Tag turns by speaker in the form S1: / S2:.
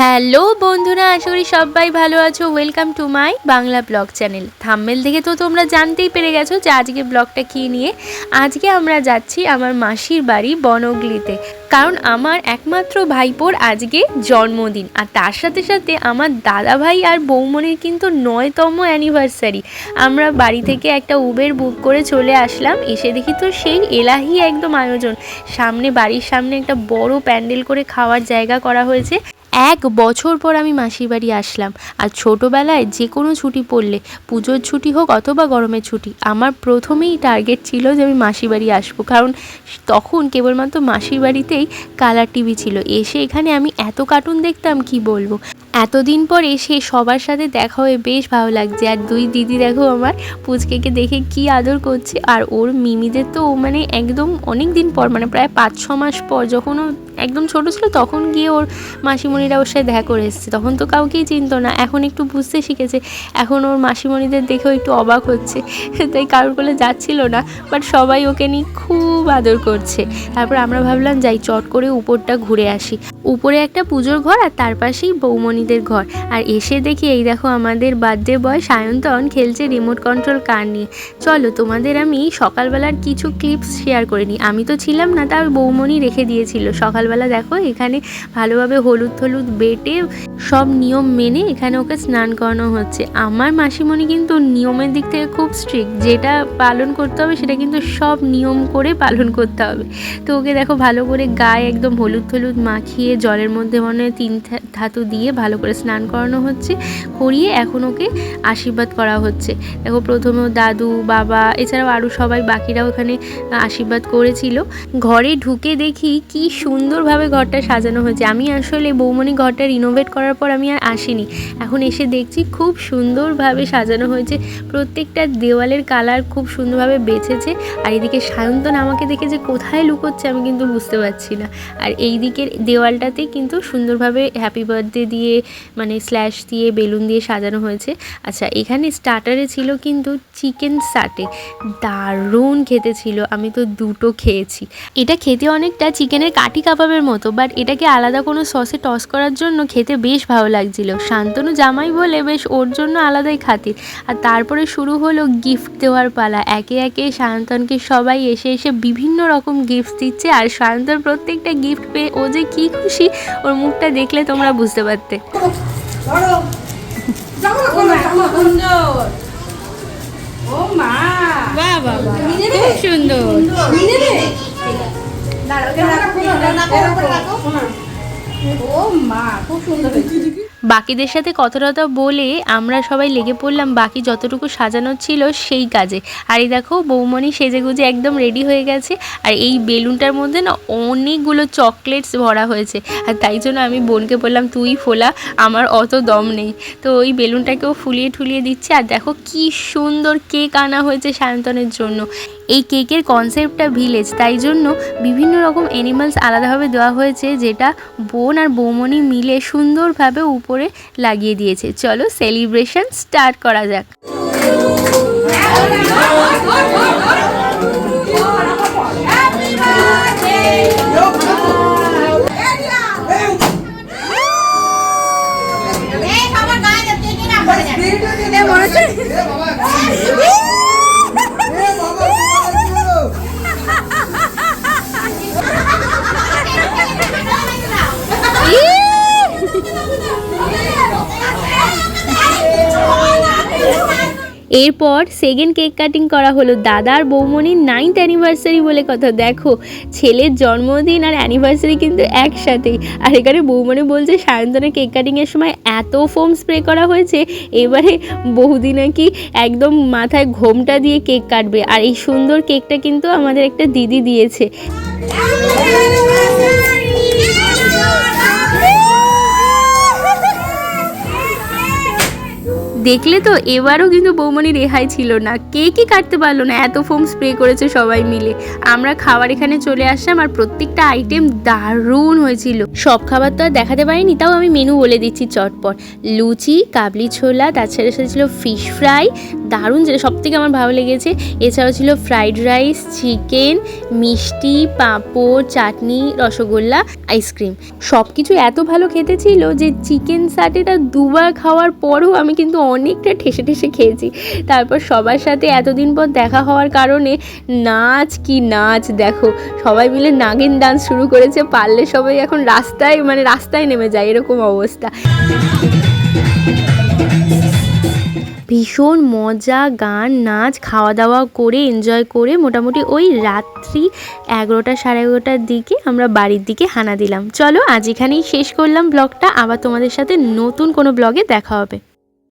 S1: Hello বন্ধুরা, আশা করি সবাই ভালো আছো। Welcome to my Bangla blog channel. Thumbnail দেখে তো তোমরা জানতেই পেরে গেছো যে আজকে ব্লগটা কী নিয়ে। আজকে আমরা যাচ্ছি আমার মাসির বাড়ি বনগলিতে। কারণ আমার একমাত্র ভাইপোর আজকে জন্মদিন। আর তার সাথে সাথে আমার দাদা ভাই আর বৌমনির কিন্তু নয়তম অ্যানিভার্সারি আমরা বাড়ি থেকে একটা উবের বুক করে চলে আসলাম। এসে দেখি তো সেই এলাহি একদম আয়োজন। সামনে, বাড়ির সামনে একটা বড় প্যান্ডেল করে খাওয়ার জায়গা করা হয়েছে। এক বছর পর আমি মাসির বাড়ি আসলাম। আর ছোটোবেলায় যে কোনো ছুটি পড়লে, পুজোর ছুটি হোক অথবা গরমের ছুটি, আমার প্রথমেই টার্গেট ছিল যে আমি মাসির বাড়ি আসব। কারণ তখন কেবলমাত্র মাসির বাড়িতেই কালার টিভি ছিল। এসে এখানে আমি এত কার্টুন দেখতাম, কি বলব? এতদিন পর এসে সবার সাথে দেখা হয়ে বেশ ভালো লাগছে। আর দুই দিদি দেখো আমার, পুচকেকে দেখে কি আদর করছে। আর ওর মিমিদের তো মানে একদম অনেক দিন পর মানে প্রায় পাঁচ ছ মাস পর যখন ও একদম ছোট ছিল, তখন গিয়ে ওর মাসিমণিরা ওর সাথে দেখা করে এসেছে। তখন তো কাউকেই চিনতো না, এখন একটু বুঝতে শিখেছে। এখন ওর মাসিমণিদের দেখেও একটু অবাক হচ্ছে। তাই কারোর কোলে যাচ্ছিল না বাট সবাই ওকে নিয়ে খুব আদর করছে। তারপর আমরা ভাবলাম, যাই, চট করে উপরটা ঘুরে আসি। উপরে একটা পুজোর ঘর আর তার পাশেই বৌমণিদের ঘর। আর এসে দেখি, এই দেখো আমাদের বার্থডে বয় সায়ন্তন খেলছে রিমোট কন্ট্রোল কার নিয়ে। চলো, তোমাদের আমি সকালবেলার কিছু ক্লিপস শেয়ার করে নিই। আমি তো ছিলাম না, তার বৌমণি রেখে দিয়েছিল সকালবেলা দেখো এখানে ভালোভাবে হলুদ হলুদ বেটে সব নিয়ম মেনে এখানে ওকে স্নান করানো হচ্ছে। আমার মাসিমণি কিন্তু নিয়মের দিক থেকে খুব স্ট্রিক্ট যেটা পালন করতে হবে, সেটা কিন্তু সব নিয়ম করে পালন করতে হবে। তো ওকে দেখো ভালো করে গায়ে একদম হলুদ হলুদ মাখিয়ে জলের মধ্যে মনে হয় তিন ধাতু দিয়ে ভালো করে স্নান করানো হচ্ছে। করিয়ে এখন ওকে আশীর্বাদ করা হচ্ছে। দেখো প্রথমে দাদু, বাবা, এছাড়াও আরও সবাই বাকিরাও এখানে আশীর্বাদ করেছিল। ঘরে ঢুকে দেখি কি সুন্দরভাবে ঘরটা সাজানো হয়েছে। আমি আসলে বৌমনি ঘরটা রিনোভেট করার পর আমি আর আসিনি। এখন এসে দেখছি খুব সুন্দরভাবে সাজানো হয়েছে। প্রত্যেকটা দেওয়ালের কালার খুব সুন্দরভাবে বেছেছে। আর এদিকে সায়ন্তন আমাকে দেখে যে কোথায় লুকোচ্ছে আমি কিন্তু বুঝতে পারছি না। আর এই দিকের দেওয়ালটাতে কিন্তু সুন্দরভাবে হ্যাপি বার্থডে দিয়ে মানে স্ল্যাশ দিয়ে, বেলুন দিয়ে সাজানো হয়েছে। আচ্ছা এখানে স্টার্টারে ছিল কিন্তু চিকেন সাটে দারুণ খেতে ছিল, আমি তো দুটো খেয়েছি। এটা খেতে অনেকটা চিকেনের কাঠি কাবাবের মতো বাট এটাকে আলাদা কোনো সসে টস করার জন্য খেতে বেশ ভালো লাগছিল। শান্তনু জামাই বলে বেশ ওর জন্য আলাদাই খাতির। আর তারপরে শুরু হলো গিফট দেওয়ার পালা। একে একে সায়ন্তনকে সবাই এসে এসে বিভিন্ন রকম গিফট দিচ্ছে আর সায়ন্তন প্রত্যেকটা গিফট পেয়ে ও যে কী খুশি ওর মুখটা দেখলে তোমরা বুঝতে পারতে।
S2: সুন্দর ও মা?
S3: খুব
S2: দাঁড়াও। ও মা খুব সুন্দর হয়েছে।
S1: বাকিদের সাথে কথা টথা বলে আমরা সবাই লেগে পড়লাম বাকি যতটুকু সাজানো ছিল সেই কাজে। আর এই দেখো বৌমণি সেজে গুজে একদম রেডি হয়ে গেছে আর এই বেলুনটার মধ্যে না অনেকগুলো চকলেটস ভরা হয়েছে। আর তাই জন্য আমি বোনকে বললাম তুই ফোলা আমার অত দম নেই। তো ওই বেলুনটাকেও ফুলিয়ে ঠুলিয়ে দিচ্ছে আর দেখো কি সুন্দর কেক আনা হয়েছে সায়ন্তনের জন্য। এই কেকের কনসেপ্টটা ভিলেজ তাই জন্য বিভিন্ন রকম অ্যানিমালস আলাদাভাবে দেওয়া হয়েছে যেটা বোন আর বৌমণি মিলে সুন্দরভাবে উপরে লাগিয়ে দিয়েছে চলো সেলিব্রেশন স্টার্ট করা যাক এরপর সেকেন্ড কেক কাটিং করা হলো দাদা আর বৌমণির নাইন্থ অ্যানিভার্সারি বলে কথা। দেখো, ছেলের জন্মদিন আর অ্যানিভার্সারি কিন্তু একসাথেই। আর এখানে বৌমণি বলছে সায়ন্তনের কেক কাটিংয়ের সময় এত ফোম স্প্রে করা হয়েছে, এবারে বহুদিন নাকি একদম মাথায় ঘোমটা দিয়ে কেক কাটবে। আর এই সুন্দর কেকটা কিন্তু আমাদের একটা দিদি দিয়েছে। দেখলে তো এবারও কিন্তু বৌমনি রেহাই ছিল না। কে কি কাটতে পারল না? এত ফোম স্প্রে করেছে সবাই মিলে। আমরা খাবার এখানে চলে আসলাম আর প্রত্যেকটা আইটেম দারুণ হয়েছিল। সব খাবার তো আর দেখাতে পারিনি, তাও আমি মেনু বলে দিচ্ছি চটপট। লুচি, কাবলি ছোলা তাছাড়া ছিল ফিশ ফ্রাই দারুণ যেটা সব থেকে আমার ভালো লেগেছে। এছাড়াও ছিল ফ্রাইড রাইস চিকেন মিষ্টি, পাঁপড়, চাটনি, রসগোল্লা আইসক্রিম সব কিছু এত ভালো খেতে ছিল যে চিকেন সাটেটা দুবার খাওয়ার পরও আমি কিন্তু অনেকটা ঠেসে ঠেসে খেয়েছি। তারপর সবার সাথে এতদিন পর দেখা হওয়ার কারণে নাচ কি নাচ, দেখো। সবাই মিলে নাগিন ডান্স শুরু করেছে, পারলে সবাই এখন রাস্তায় মানে রাস্তায় নেমে যায়, এরকম অবস্থা। ভীষণ মজা, গান, নাচ খাওয়া দাওয়া করে এনজয় করে মোটামুটি ওই রাত্রি এগারোটা সাড়ে এগারোটার দিকে আমরা বাড়ির দিকে হানা দিলাম। চলো আজ এখানেই শেষ করলাম ব্লগটা। আবার তোমাদের সাথে নতুন কোনো ব্লগে দেখা হবে।